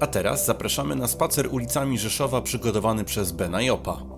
A teraz zapraszamy na spacer ulicami Rzeszowa przygotowany przez Bena Jopa.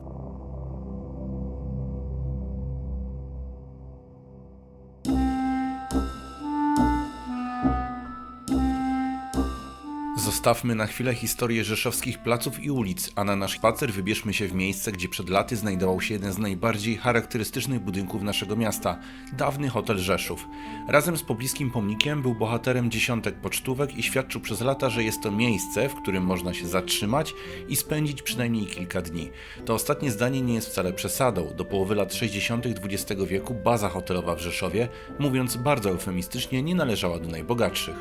Zostawmy na chwilę historię rzeszowskich placów i ulic, a na nasz spacer wybierzmy się w miejsce, gdzie przed laty znajdował się jeden z najbardziej charakterystycznych budynków naszego miasta dawny hotel Rzeszów. Razem z pobliskim pomnikiem był bohaterem dziesiątek pocztówek i świadczył przez lata, że jest to miejsce, w którym można się zatrzymać i spędzić przynajmniej kilka dni. To ostatnie zdanie nie jest wcale przesadą. Do połowy lat 60. XX wieku baza hotelowa w Rzeszowie, mówiąc bardzo eufemistycznie, nie należała do najbogatszych.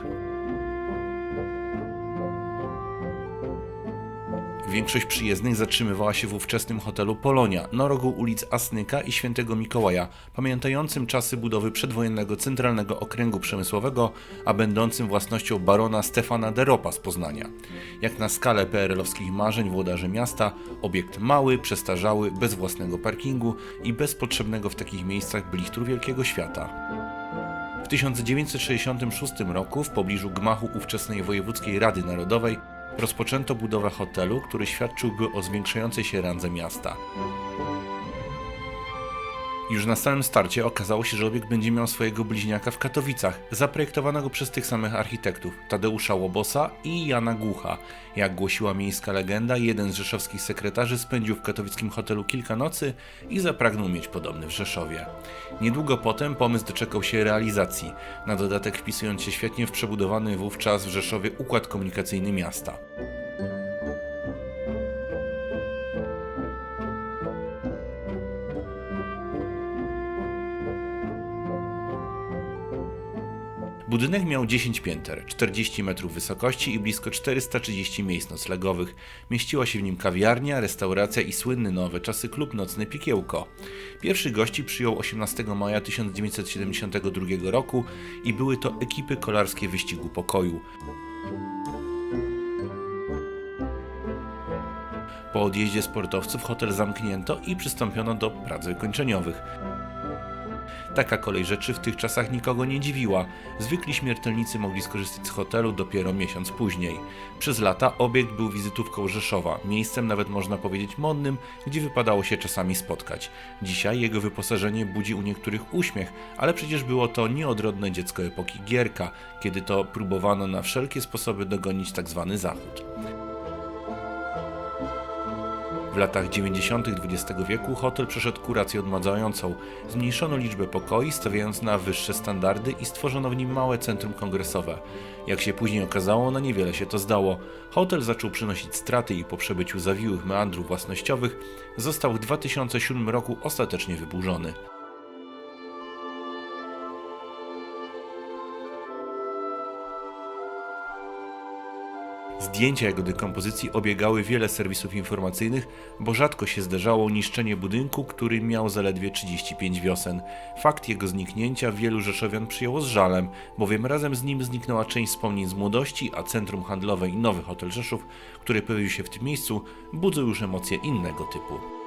Większość przyjezdnych zatrzymywała się w ówczesnym hotelu Polonia na rogu ulic Asnyka i Świętego Mikołaja, pamiętającym czasy budowy przedwojennego Centralnego Okręgu Przemysłowego, a będącym własnością barona Stefana Deropa z Poznania. Jak na skalę PRL-owskich marzeń włodarzy miasta, obiekt mały, przestarzały, bez własnego parkingu i bez potrzebnego w takich miejscach blichtru wielkiego świata. W 1966 roku w pobliżu gmachu ówczesnej Wojewódzkiej Rady Narodowej rozpoczęto budowę hotelu, który świadczyłby o zwiększającej się randze miasta. Już na samym starcie okazało się, że obiekt będzie miał swojego bliźniaka w Katowicach, zaprojektowanego przez tych samych architektów Tadeusza Łobosa i Jana Głucha. Jak głosiła miejska legenda, jeden z rzeszowskich sekretarzy spędził w katowickim hotelu kilka nocy i zapragnął mieć podobny w Rzeszowie. Niedługo potem pomysł doczekał się realizacji, na dodatek wpisując się świetnie w przebudowany wówczas w Rzeszowie układ komunikacyjny miasta. Budynek miał 10 pięter, 40 metrów wysokości i blisko 430 miejsc noclegowych. Mieściła się w nim kawiarnia, restauracja i słynny nowe czasy klub nocny Pikiełko. Pierwszy gości przyjął 18 maja 1972 roku i były to ekipy kolarskie wyścigu pokoju. Po odjeździe sportowców hotel zamknięto i przystąpiono do prac wykończeniowych. Taka kolej rzeczy w tych czasach nikogo nie dziwiła. Zwykli śmiertelnicy mogli skorzystać z hotelu dopiero miesiąc później. Przez lata obiekt był wizytówką Rzeszowa, miejscem nawet można powiedzieć modnym, gdzie wypadało się czasami spotkać. Dzisiaj jego wyposażenie budzi u niektórych uśmiech, ale przecież było to nieodrodne dziecko epoki Gierka, kiedy to próbowano na wszelkie sposoby dogonić tzw. Zachód. W latach 90. XX wieku hotel przeszedł kurację odmładzającą. Zmniejszono liczbę pokoi, stawiając na wyższe standardy i stworzono w nim małe centrum kongresowe. Jak się później okazało, na niewiele się to zdało. Hotel zaczął przynosić straty i po przebyciu zawiłych meandrów własnościowych został w 2007 roku ostatecznie wyburzony. Zdjęcia jego dekompozycji obiegały wiele serwisów informacyjnych, bo rzadko się zdarzało niszczenie budynku, który miał zaledwie 35 wiosen. Fakt jego zniknięcia wielu rzeszowian przyjęło z żalem, bowiem razem z nim zniknęła część wspomnień z młodości, a centrum handlowe i nowy hotel Rzeszów, który pojawił się w tym miejscu, budzą już emocje innego typu.